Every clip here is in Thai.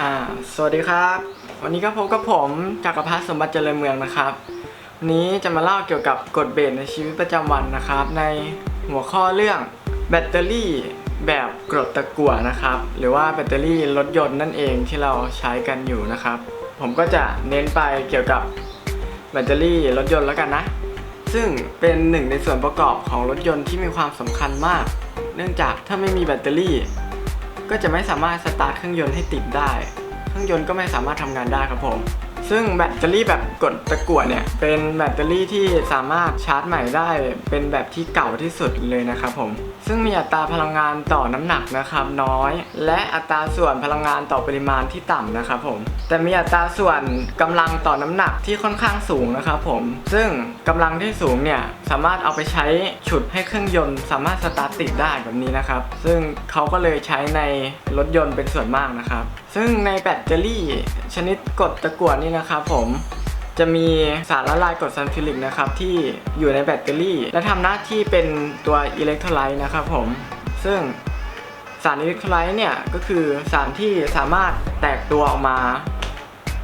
อ่าสวัสดีครับ วันนี้ก็พบกับผมจักรพัฒน์สมบัติเจริญเมืองนะครับ วันนี้จะมาเล่าเกี่ยวกับกฎเบสในชีวิตประจำวันนะครับ ในหัวข้อเรื่องแบตเตอรี่แบบกรดตะกั่วนะครับ หรือว่าแบตเตอรี่รถยนต์นั่นเองที่เราใช้กันอยู่นะครับ ผมก็จะเน้นไปเกี่ยวกับแบตเตอรี่รถยนต์แล้วกันนะ ซึ่งเป็นหนึ่งในส่วนประกอบของรถยนต์ที่มีความสำคัญมาก เนื่องจากถ้าไม่มีแบตเตอรี่ ก็จะไม่สามารถสตาร์ทเครื่องยนต์ให้ติดได้ เครื่องยนต์ก็ไม่สามารถทำงานได้ครับผม ซึ่งแบตเตอรี่แบบกดตะกั่วเนี่ย เป็นแบตเตอรี่ที่สามารถชาร์จใหม่ได้ เป็นแบบที่เก่าที่สุดเลยนะครับผม ซึ่งมีอัตราพลังงานต่อน้ำหนักนะครับน้อย และอัตราส่วนพลังงานต่อปริมาณที่ต่ำนะครับผม แต่มีอัตราส่วนกำลังต่อน้ำหนักที่ค่อนข้างสูงนะครับผม ซึ่งกำลังที่สูงเนี่ยสามารถเอาไปใช้ฉุดให้เครื่องยนต์สามารถสตาร์ทติดได้แบบนี้นะครับ ซึ่งเขาก็เลยใช้ในรถยนต์เป็นส่วนมากนะครับ ซึ่งในแบตเตอรี่ชนิดกรดตะกั่วนี่นะครับผมจะมีสารละลายกรดซัลฟิลิกนะครับที่อยู่ในแบตเตอรี่ และทำหน้าที่เป็นตัวอิเล็กโทรไลต์นะครับผม ซึ่งสารอิเล็กโทรไลต์เนี่ยก็คือสารที่สามารถแตกตัวออกมา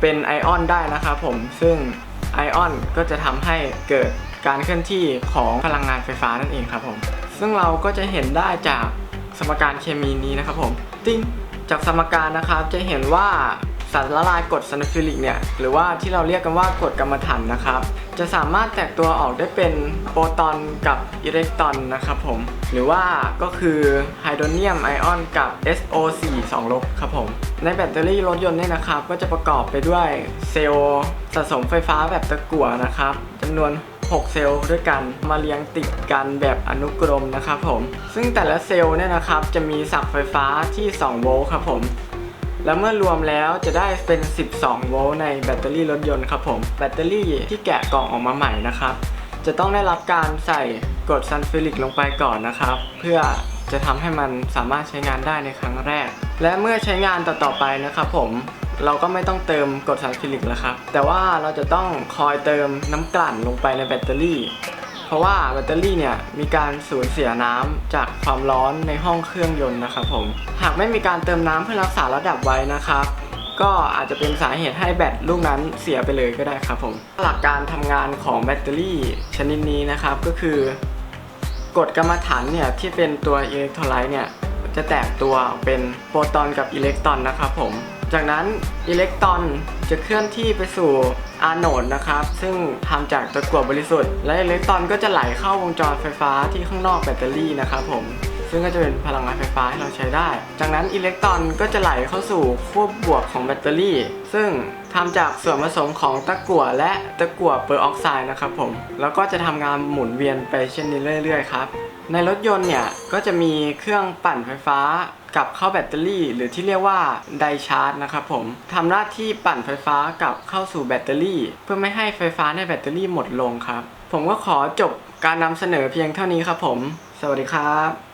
เป็นไอออนได้นะครับผม ซึ่งไอออนก็จะทำให้เกิดการเคลื่อนที่ของพลังงานไฟฟ้านั่นเองครับผม ซึ่งเราก็จะเห็นได้จากสมการเคมีนี้นะครับผมติ้งจากสมการนะครับจะเห็นว่า สารละลายกรดซัลฟิลิกเนี่ยหรือว่าที่เราเรียกกันว่ากรดกรรมฐานนะครับ จะสามารถแตกตัวออกได้เป็นโปรตอนกับอิเล็กตรอนนะครับผม หรือว่าก็คือไฮโดรเนียมไอออนกับ SO4 2ลบครับผม ในแบตเตอรี่รถยนต์เนี่ยนะครับ ก็จะประกอบไปด้วยเซลล์สะสมไฟฟ้าแบบตะกั่วนะครับจำนวน6 เซลล์ด้วยกันมาเรียงติดกันแบบอนุกรมนะครับผม ซึ่งแต่ละเซลล์เนี่ยนะครับจะมีศักไฟฟ้าที่ 2 โวลต์ครับผม แล้วเมื่อรวมแล้วจะได้เป็น 12 โวลต์ในแบตเตอรี่รถยนต์ครับผม แบตเตอรี่ที่แกะกล่องออกมาใหม่นะครับ จะต้องได้รับการใส่กรดซัลฟิลิกลงไปก่อนนะครับ เพื่อจะทำให้มันสามารถใช้งานได้ในครั้งแรก และเมื่อใช้งานต่อๆไปนะครับผมเราก็ไม่ต้องเติมกรดซัลฟิลิกแล้วครับ แต่ว่าเราจะต้องคอยเติมน้ำกลั่นลงไปในแบตเตอรี่ เพราะว่าแบตเตอรี่เนี่ยมีการสูญเสียน้ำจากความร้อนในห้องเครื่องยนต์นะครับผม หากไม่มีการเติมน้ำเพื่อรักษาระดับไว้นะครับก็อาจจะเป็นสาเหตุให้แบตลูกนั้นเสียไปเลยก็ได้ครับผมหลักการทำงานของแบตเตอรี่ชนิดนี้นะครับก็คือกฎกรรมฐานเนี่ยที่เป็นตัวอิเล็กโทรไลต์เนี่ยจะแตกตัวเป็นโปรตอนกับอิเล็กตรอนนะครับผม จากนั้นอิเล็กตรอนจะเคลื่อนที่ไปสู่อะโนดนะครับ ซึ่งทำจากตะกั่วบริสุทธิ์ และอิเล็กตรอนก็จะไหลเข้าวงจรไฟฟ้าที่ข้างนอกแบตเตอรี่นะครับผมซึ่งก็จะเป็นพลังงานไฟฟ้าให้เราใช้ได้ จากนั้นอิเล็กตรอนก็จะไหลเข้าสู่ขั้วบวกของแบตเตอรี่ ซึ่งทำจากส่วนผสมของตะกั่วและตะกั่วเปอร์ออกไซด์นะครับผม แล้วก็จะทำงานหมุนเวียนไปเช่นนี้เรื่อยๆครับ ในรถยนต์เนี่ยก็จะมีเครื่องปั่นไฟฟ้ากับเข้าแบตเตอรี่ หรือที่เรียกว่าไดชาร์จนะครับผมทำหน้าที่ปั่นไฟฟ้ากับเข้าสู่แบตเตอรี่ เพื่อไม่ให้ไฟฟ้าในแบตเตอรี่หมดลงครับ ผมก็ขอจบการนำเสนอเพียงเท่านี้ครับผม สวัสดีครับ